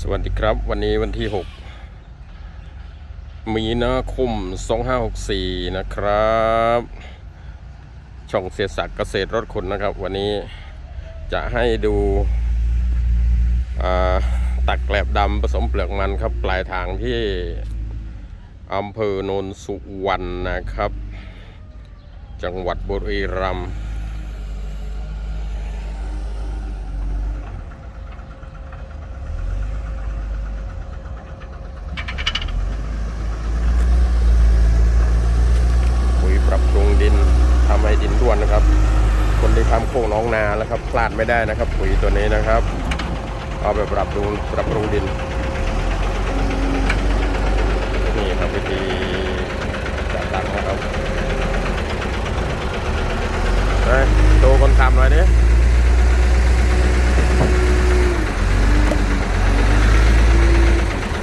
สวัสดีครับวันนี้วันที่ 6 มีนาคม 2564 นะครับ ช่องเสียศักดิ์เกษตรรถขนนะครับ วันนี้จะให้ดูตักแกลบดำผสมเปลือกมันครับปลายทางที่อำเภอโนนสุวรรณนะครับ จังหวัดบุรีรัมย์ ปุ๋ยปรับปรุงดินทำให้ดินร่วนนะครับ คนที่ทำโค้งน้องนาแล้วครับพลาดไม่ได้นะครับ ปุ๋ยตัวนี้นะครับ เอาไปปรับปรุงปรับปรุงดิน นี่ครับวิธีจัดตั้งนะครับเฮ้ยดูคนขับหน่อยดิ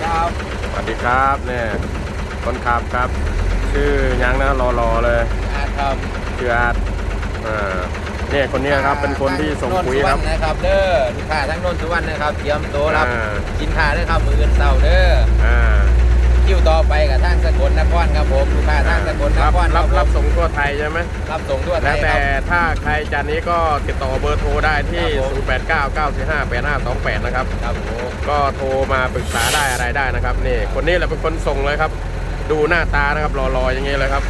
ครับสวัสดีครับเนี่ยคนขับครับ ชื่อยังนะรอๆเลยอาครับชื่ออาร์ตอ่า เนี่ยคนเนี้ยครับเป็นคนที่ส่งปุ๋ยครับ นนท์สุวรรณนะครับ เด้อลูกค้าทั้งนนท์สุวรรณนะครับเตรียมตัวรับอ่า สินค้าเด้อครับมืออื่นเสาร์เด้ออ่าคิวต่อไปกับทางสกลนครครับผมลูกค้าทางสกลนรับครรับครัรับบส่งทั่วไทยใช่ไหมรับส่งทั่วไทแล้วยคแต่รับ ถ้าใครจะนี้ก็ติดต่อเบอร์โทรได้ที่ ครับผม 0899458528 นะครับ ครับผมก็โทรมาปรึกษาได้อะไรได้นะครับนี่คนนี้แหละเป็นคนส่งเลยครับ ดูหน้าตานะครับรอๆอย่างนี้เลยครับ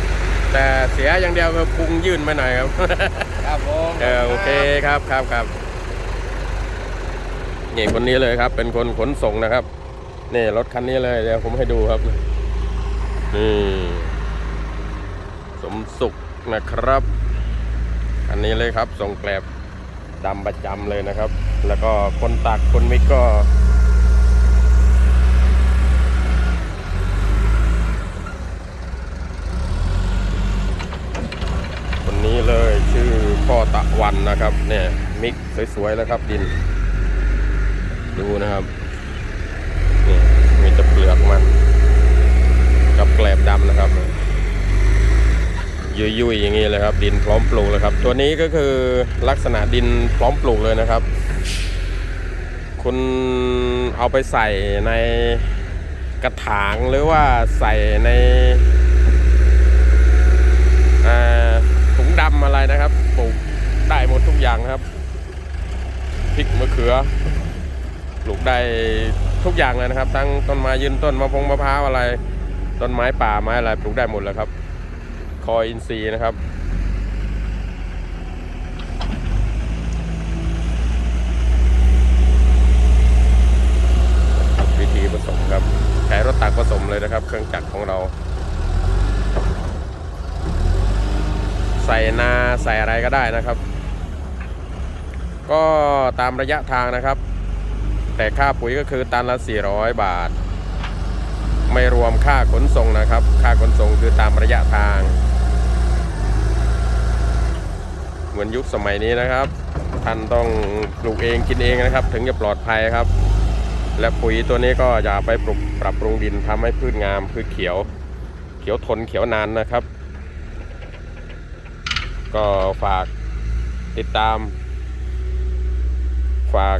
แต่เสียอย่างเดียวคือพุงยื่นไปหน่อยครับ ครับผมเออโอเคครับครับครับนี่คนนี้เลยครับ เป็นคนขนส่งนะครับนี่รถคันนี้เลยเดี๋ยวผมให้ดูครับนี่สมสุขนะครับอันนี้เลยครับส่งแกลบดำประจำเลยนะครับ แล้วก็คนตักคนมิกก็ คนนี้เลยชื่อ พ่อตะวันนะครับเนี่ยมิกสวยๆแล้วครับดิน ดูนะครับนี่มีแต่เปลือกมัน กับแกลบดำนะครับยุ่ยๆอย่างนี้เลยครับ ดินพร้อมปลูกเลยครับ ตัวนี้ก็คือลักษณะดินพร้อมปลูกเลยนะครับ คุณเอาไปใส่ในกระถางหรือว่าใส่ในอ่าถุงดำอะไรนะครับ อย่างนะครับพริกมะเขือปลูกได้ทุกอย่างเลยนะครับ ทั้งต้นไม้ยืนต้นมะพงมะพร้าวอะไร ต้นไม้ป่าไม้อะไรปลูกได้หมดเลยครับ คอยอินทรีย์นะครับวิธีผสมครับใช้รถตักผสมเลยนะครับ เครื่องจักรของเรา ใส่นาใส่อะไรก็ได้นะครับ ก็ตามระยะทางนะครับ แต่ค่าปุ๋ยก็คือตันละ 400 บาท ไม่รวมค่าขนส่งนะครับ ค่าขนส่งคือตามระยะทาง เหมือนยุคสมัยนี้นะครับ ท่านต้องปลูกเองกินเองนะครับ ถึงจะปลอดภัยครับ และปุ๋ยตัวนี้ก็จะไปปรับปรับปรุงดินทำให้พืชงามพืชเขียว เขียวทนเขียวนานนะครับ ก็ฝากติดตาม ฝาก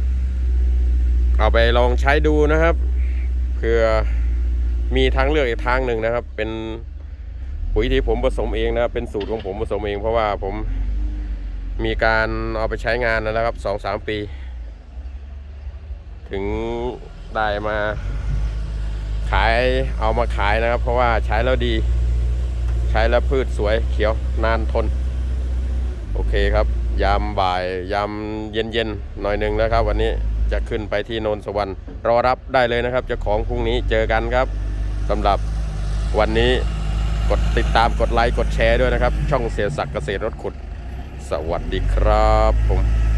เอาไปลองใช้ดูนะครับเพื่อมีทางเลือกอีกทางหนึ่งนะครับ เป็นปุ๋ยที่ผมผสมเองนะครับเป็นสูตรของผมผสมเอง เพราะว่าผมมีการเอาไปใช้งานแล้วนะครับสองสามปี ถึงได้มาขายเอามาขายนะครับ เพราะว่าใช้แล้วดี ใช้แล้วพืชสวยเขียวนานทน โอเคครับ ยามบ่ายยามเย็นเย็นๆหน่อยหนึ่งนะครับ วันนี้จะขึ้นไปที่โนนสวรรค์รอรับได้เลยนะครับจะของพรุ่งนี้เจอกันครับสำหรับวันนี้กดติดตามกดไลค์กดแชร์ด้วยนะครับ ช่องเสียศักดิ์เกษตรรถขุด สวัสดีครับผม